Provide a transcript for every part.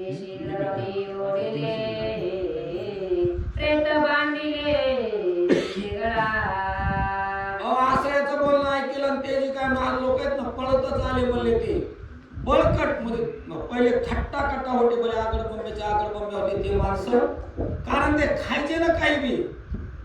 ओढिले प्रेत बांधिले शिगळा अहो, असं बोलणं ऐकलं आणि काय महार लोक आहेत ना पळतच आले म्हणले ते. बळकट म्हणजे न- पहिले थट्टा कट्टा होते बोले आगड बंब्याचे आगड बंब्या होते ते माणसं. कारण ते खायचे ना काही बी.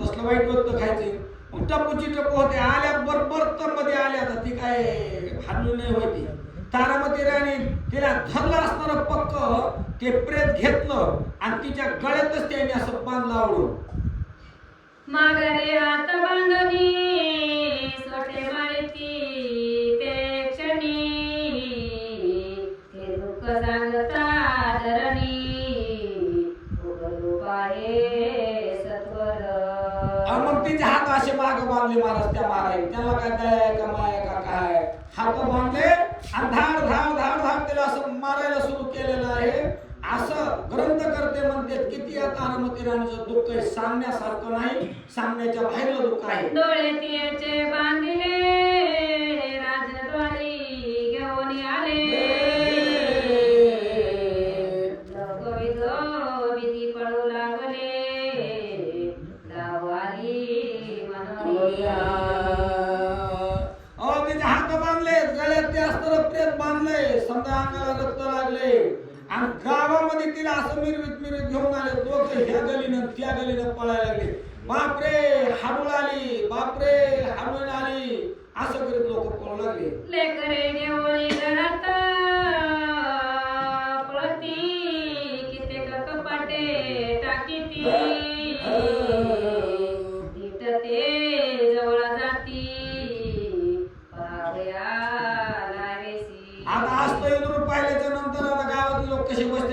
तसलं वाईट वक्त खायचे. मग टपूची टप्पू होते आल्या बरोबर तर मध्ये आल्या तर ती काय हाणली नाही होती. तारामती राणी तिला धरलं असणारं पक्क ते प्रेत घेतलं आणि तिच्या गळ्यातच त्याने असं बांधलं आवडून बांधणी सोटे मारती ते क्षणी ते दुःख सांगता धरणी सत्वर. मग तिचे हात असे माग बांधले महाराज त्या महाराज त्याला काय दया का माया का काय? हात बांधले आणि धाड धाड धाड धाड त्याला असं मारायला सुरू केलेलं आहे असं ग्रंथ करते म्हणते किती या दुःख सांगण्यासारखं नाही सांगण्याच्या बाहेरलं दुःख आहे. डोळे तिचे बांधिले गावामध्ये तिला असं मिरवीत मिरवीत घेऊन आले लोक ह्या गलीनं त्या गलीनं पळायला लागले. बापरे हाडूळ आली बापरे हाडूळ आली. असं करीत लोक पळू लागले.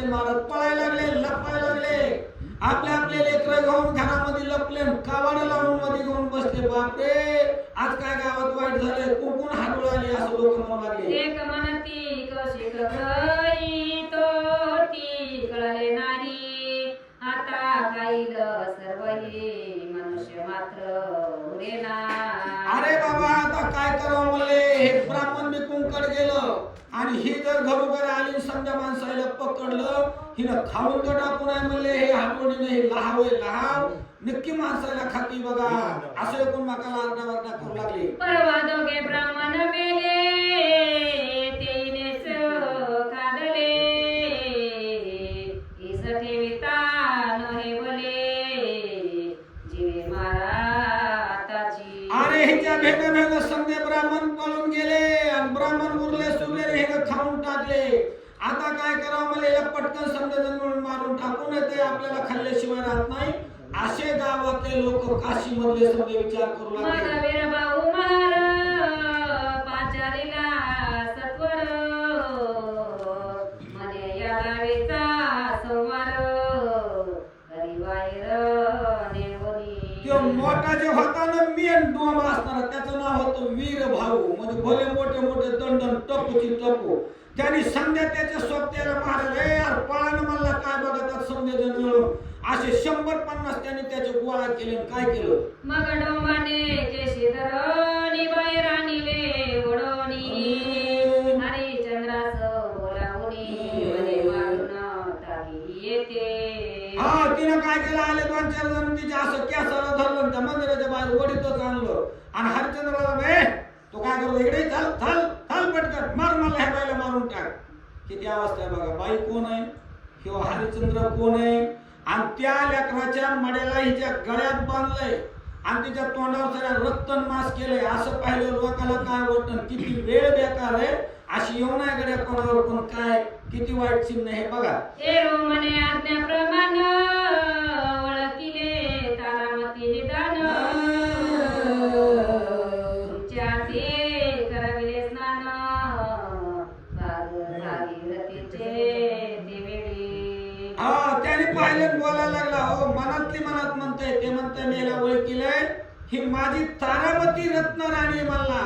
महाराज पळायला लागले लपायला लागले. आपले आपले लेकर घेऊन घरामध्ये लपले कावाड लावून मध्ये घेऊन बसले. बापरे! आज काय गावात वाईट झाले कोण हाडूळ आली असं लोक म्हणू लागले. एक म्हणती कौशिक गई तो ती कळले नाही. आता काईल सर्व हे मनुष्य मात्र उरेना अरे बाबा आता काय करावं म्हणले? हे ब्राह्मण निकुंकड गेलं. आणि ही जर घरोघर आली समजा माणसाला पकडलं हिनं खाऊन तर टाकून आहे म्हणले हे हातोडीने हे लहाव आहे लहाव नक्की माणसाला खाती बघा. असं एकूण मकाला आरडा वारडा करू लागले. परवा दोघे ब्राह्मण मेले. आपल्याला खाल्ल्याशिवाय राहत नाही. असे गावातले लोक काशी मधले समजे विचार करू लागले. मोठा जे होता ना मेन डोम असणारा त्याचं नाव होतं वीर भाऊ. म्हणजे भले मोठे मोठे दंडन टपूची टपू. त्यांनी संध्या त्याच्या सोबत्याला महाराज ए यार पळानं मला काय बघतात समजे जण असे शंभर पन्नास त्यांनी त्याचे गोळा केले आणि काय केलं? मग डोंबाने बोलावणी मने येते. हा तिनं काय केलं? आले दोन चार जण तिच्या असं केसाला धरलं आणि त्या मंदिराच्या बाहेर वडीतच आणलं. आणि हरिचंद्राला ए तो काय करतो? इकडे चाल चाल चाल पटकन. मार मला ह्या बाईला मारून टाक. किती अवस्था आहे बघा. बाई कोण आहे? किंवा हरिचंद्र कोण आहे? आणि त्या लेकराच्या मड्याला हिच्या गळ्यात बांधलंय. आणि तिच्या तोंडावर सगळ्या रक्तन मास केलंय. असं पाहिलं लोकाला काय वाटतं किती वेळ बेकार आहे. अशी येऊन आहे गड्या कोणावर पण काय किती वाईट चिन्ह हे बघा. हे रोमने आज्ञाप्रमाण ओळखिले तारामती निदान तुमच्या पाहिलं बोलायला लागला हो मनातली मनात म्हणतंय ते म्हणतंय मेला ओळखीलंय ही माझी तारामती रत्न राणी म्हणला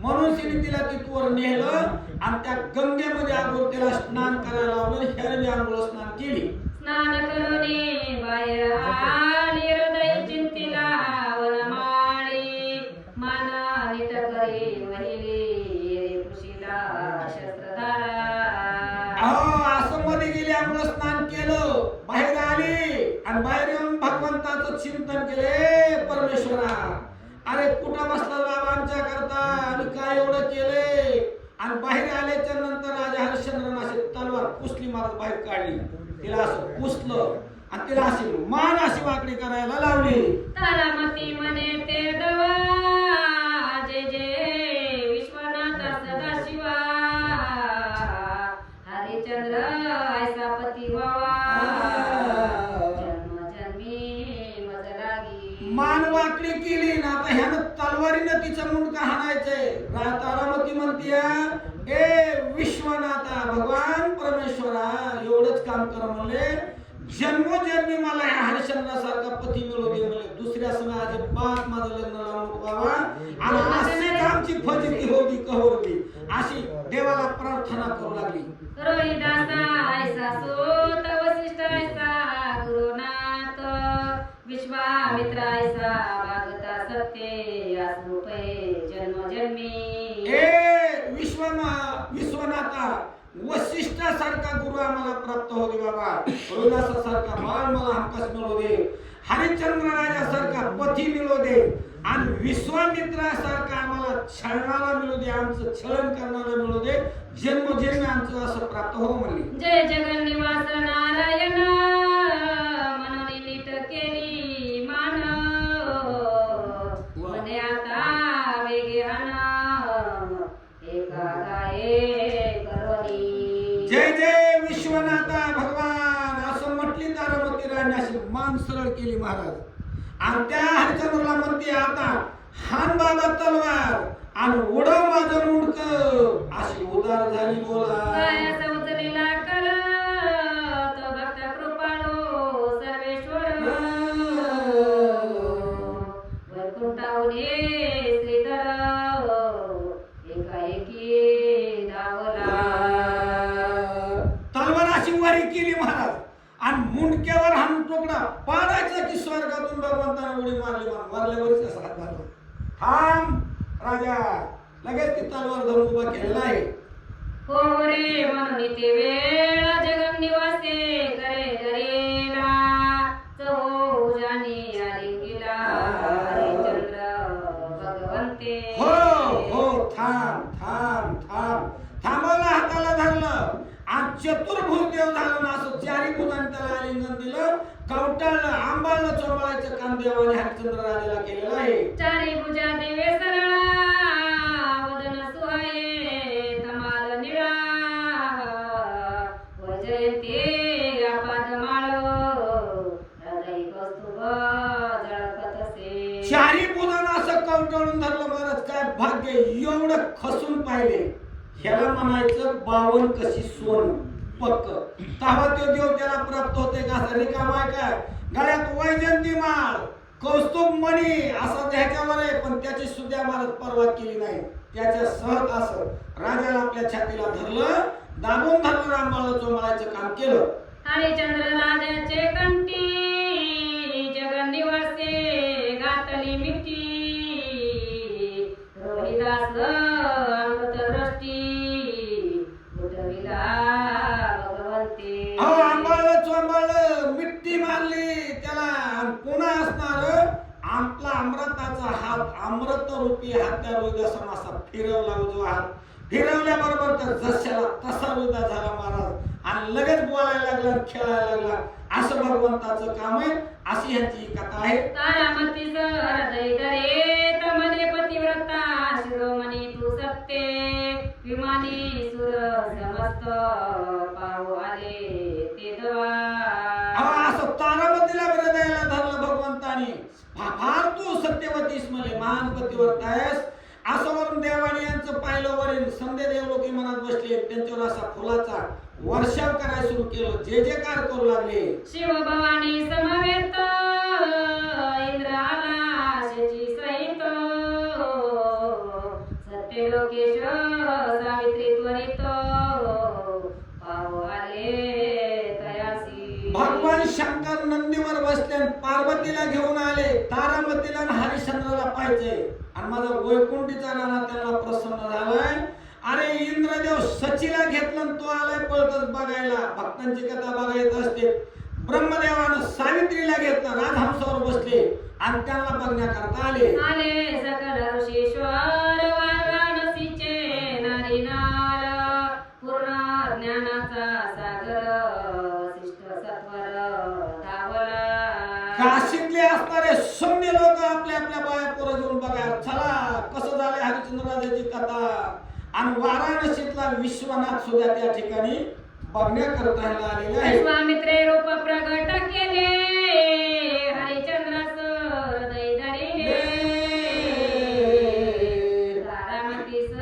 म्हणून तिने तिला तिथवर नेलं आणि त्या गंगेमध्ये अगोदर तिला स्नान करायला लावलं ह्याने आंघोळ स्नान केली. स्नान करुणी बाहेर आली हृदय चिंतिला वनमाळी. मान नीट करी महिली ऋषीला शस्त्रधारा. अहो असं मध्ये गेली त्यामुळे स्नान केलं. बाहेर आणि बाहेर येऊन भगवंताचं चिंतन केले परमेश्वरा. अरे कुठं बसला बाबा आमच्या करता? आणि काय एवढं केले? आणि बाहेर आल्याच्यानंतर राजा हरिश्चंद्रन असे तलवार पुसली मारत बाहेर काढली. तिला असं पुसलं आणि तिला अशी मान अशी वाकडी करायला लावली. तारामती म्हणे ते दवा. तलवारीनं तिचं मुंडका हाणायचंय रा- तारामती म्हणतीय ए विश्वनाथा भगवान परमेश्वरा एवढंच काम कर म्हणले. जन्मोजन्मी मला ह्या हरिश्चंद्रासारखा पती मिळू दे म्हणले. दुसऱ्या संग अजिबात माझं लग्न लावून नको बाबा आणि अशीच आमची फजिती होती कहोरती अशी देवाला प्रार्थना करू लागली. रोहिदासा ऐसा सूत वसिष्ठ ऐसा गुरुनाथ. विश्वामित्र ऐसा भागता सत्य. वशिष्ठासारखा गुरु आम्हाला प्राप्त हो दे बाबा. रोहिदासासारखा बाळ मला हमखास मिळू दे. हरिचंद्र राजासारखा पथी मिळू दे. आणि विश्वामित्रासारखा आम्हाला छळणारा मिळू दे आमचं छळण करणारा मिळू दे. जन्मजन्म आमचं असं प्राप्त हो म्हणले. जय जगन्निवास नारायण. महाराज. आणि त्या हरिचंद्रला म्हणते आता हान बाबा तलवार आणि उडव माझं मुंडक अशी उदार झाली बोला. तलवार कळून धरलं महाराज काय भाग्य एवढं खसून पाहिले. ह्याला म्हणायचं बावन कशी सोन पक्क. तेव्हा तो देव त्याला प्राप्त होते का? असं रिकामा आहे काय गळ्यात वैजंती माळ कौस्तुभ मणी असा ह्याच्यावर आहे पण त्याची सुद्धा महाराज परवा केली नाही. त्याच्या सहज असं. राजाला आपल्या छातीला धरलं दाबून धरलं रामबाळ म्हणायचं काम केलं. हरिचंद्र राजाचे असं भगवंताचं काम आहे अशी ह्यांची कथा आहे. तारामतीच हृदय धरे तमने पतिव्रता शिरोमणी तू सत्ते विमानी सुर समस्त पाहू आले ते दवा अहो, असं तारामतीला हृदयाला धरलं भगवंताने. फार तू सत्यवतीस महान पतिव्रता आहेस. असं वरून देवाने यांचं पाहिलं वरील. देव लोक मनात बसले त्यांच्यावर असा फुलाचा वर्षाव करायला सुरू केलं. जे जे कार करू लागले. शिव भवानी समवेत इंद्र आला शची सहित. सत्य लोकेश सावित्री त्वरित. भगवान शंकर नंदीवर बसले आणि पार्वतीला घेऊन आले. तारामतीला हरिश्चंद्राला पाहिजे आणि माझा वैकुंठीचा राणा त्यांना प्रसन्न झालाय. अरे इंद्रदेव सचीला घेतलं तो आलाय पळतच बघायला. भक्तांची कथा बघायत असते. ब्रह्मदेवानं सावित्रीला घेतलं राजहंसावर बसले आणि त्यांना बघण्याकरता आले. आले सकल ऋषीश्वर वाराणसीचे नारी नार पूर्ण ज्ञानाचा सागर शिष्ट सत्वर धावला. काशीतले असणारे सौम्य लोक आपल्या आपल्या बाया पोरं घेऊन बघा. चला कसं झालंय हरिश्चंद्रराजाची कथा? आणि वाराणसीतला विश्वनाथ सुद्धा त्या ठिकाणी बघण्याकरता आलेले आहे विश्वामित्रे रूप प्रगट केले. हरिचंद्रास हृदय धरिले तारामतीस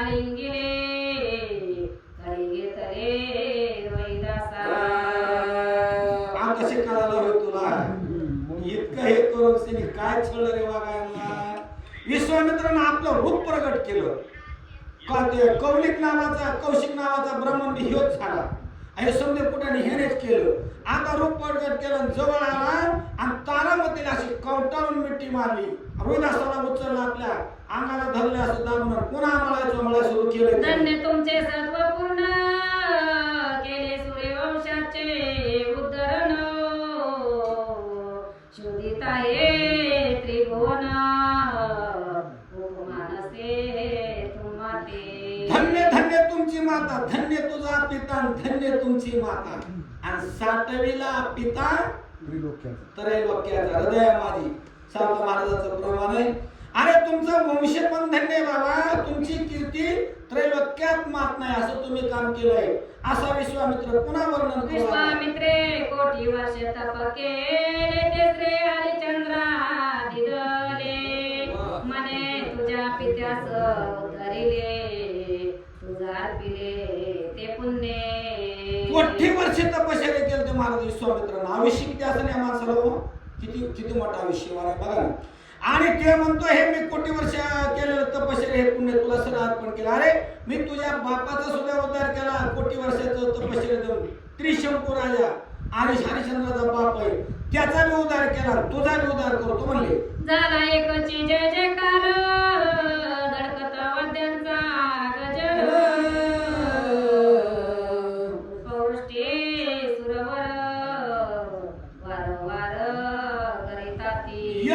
आलिंगिले हरी घेतले रोहिदासा आता शिकायला होय तुला? इतकं हे करून तिने काय छळलं रे वागायला? विश्वामित्रानं आपलं रूप प्रगट केलं. कौलिक नावाचा कौशिक नावाचा ब्राह्मण ह्योच झाला. आणि समजे कुठे हेनेच केलं. आता रूप प्रगट केलं आणि जवळ आला आणि तारामतीला अशी कवटाळून मिठी मारली. रोहिदासाला उचलला आपल्या. अंगाला धरल्या असं दाबून पुन्हा मला मला सुरू केलं. धन्य तुमचे सत्व पूर्ण माता धन्य तुझा पिता धन्य तुमची माता. आणि साठवीला पिता त्रैलोक्याचा. हृदय माझी. महाराजाचं प्रमाण आहे. अरे तुमचं वंश पण धन्य बाबा. तुमची कीर्ती त्रैलोक्यात मात नाही असं तुम्ही काम केलंय. असा विश्वामित्र पुन्हा वर्णन. विश्वामित्रे कोटी वर्ष तप केले ते श्री हरिचंद्रा दिदले मने तुझ्या पित्यास तुझा अर्पिले ते पुण्य. कोठी वर्ष तपश्चर्या केलं ते महाराज विश्वामित्रांना आयुष्य किती असं या माणसाला हो? किती किती मोठं आयुष्य आहे बघा ना. आणि ते म्हणतो हे मी कोटी वर्ष केलेलं तपश्चर्या हे पुण्य तुला सर अर्पण केलं. अरे मी तुझ्या बापाचा सुद्धा उद्धार केला कोटी वर्षाचं तपश्चर्या देऊन. त्रिशंकू राजा आणि हरिश्चंद्राचा बाप आहे त्याचा मी उद्धार केला तुझा मी उद्धार करतो म्हणले. झाला एकची जय जयकार.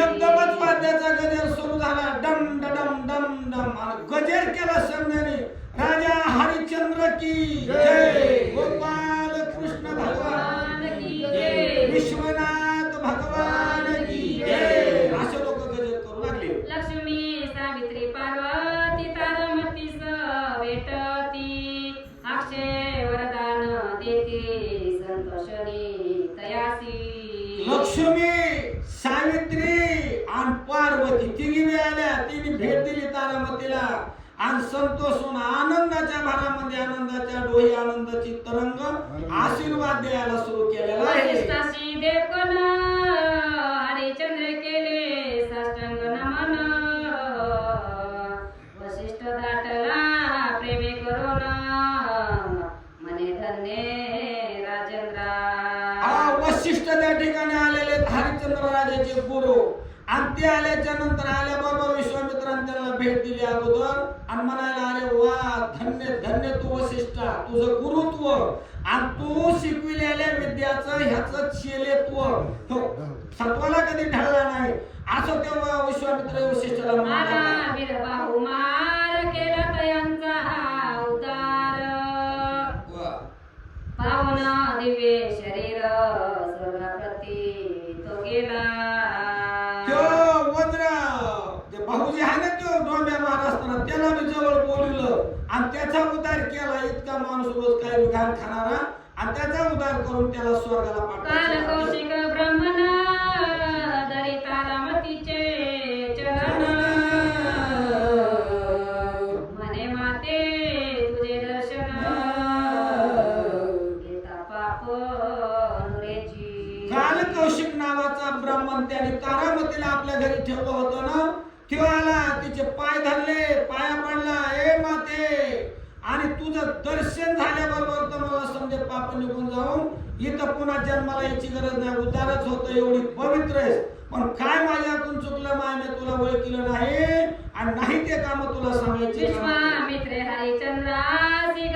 एकदमच वाद्याचा गजर सुरू झाला. डम डम डम डम. गजर केला समजाने राजा हरिश्चंद्र की जय. गोपाल कृष्ण भगवान की जय. विश्वनाथ भगवान. लक्ष्मी सावित्री आणि पार्वती तिघी मिळाल्या. तिने भेट दिली तारामतीला. आणि संतोष होऊन आनंदाच्या भरामध्ये आनंदाच्या डोही आनंदाची तरंग आशीर्वाद द्यायला सुरू केलेला आहे. राजाचे गुरु. आणि ते आल्याच्यानंतर आल्याबरोबर विश्वामित्रांनी त्यांना भेट दिली अगोदर आणि म्हणायला अरे वा धन्य धन्य तू वशिष्ठा तुझं गुरुत्व आणि तू शिकविलेल्या विद्याचं ह्याचं शेलेत्व. तो सत्वाला कधी ढळला नाही. असं तेव्हा विश्वामित्र वशिष्ठाला म्हणाला. दिव्य शरीर स्वर्गाप्रती तो गेला त्यो वज्र ते भाऊजी आहे ना त्यो डोंब्या महाराष्ट्राला त्याला मी जवळ बोलवलं. आणि त्याचा उद्धार केला इतका माणूस रोज काय घाण खाणारा. आणि त्याचा उद्धार करून त्याला स्वर्गाला पाठवलं ब्रह्मण नावाचा ब्राह्मण त्याने तारामतीला आपल्या घरी ठेवलं होतं ना? किंवा आला तिचे पाय धरले पाया पडला ए माते आणि तुझं दर्शन झाल्याबरोबर तर मला समजे पाप निघून जाऊन इथं पुन्हा जन्माला याची गरज नाही उदारच होतं एवढी पवित्र आहेस. पण काय माझ्यातून चुकलं मायने तुला ओळखलं नाही आणि नाही ते काम तुला सांगायचे विश्वामित्रे हरिचंद्रासी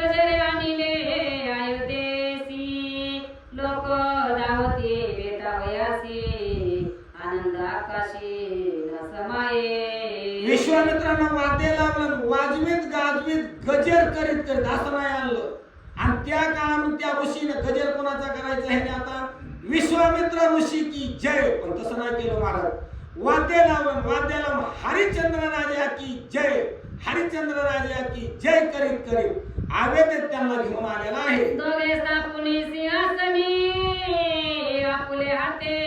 आकाशी समाये विश्वामित्रांना वाद्य लावलं वाजवीत गाजवीत गजर करीत करीत असं नाही आणलं. आणि त्या काळामध्ये त्या ऋषीने गजर कोणाचा करायचा आहे आता? विश्वामित्र ऋषी की जय. पण तसं नाही केलं महाराज वाद्य लावून वाद्य लावून हरिश्चंद्र राजा की जय. हरिश्चंद्र राजा की जय करीत करीत आवेदन त्यांना घेऊन आलेला आहे. दोघे सापुनी सिंहासनी आपुले हाते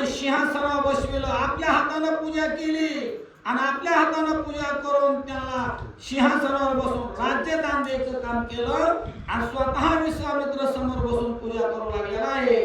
आणि सिंहासनावर बसविलं. आपल्या हातानं पूजा केली आणि आपल्या हातानं पूजा करून त्याला सिंहासनावर बसून राज्यदान द्यायचं काम केलं आणि स्वतः विश्वामित्र समोर बसून पूजा करू लागलेला आहे.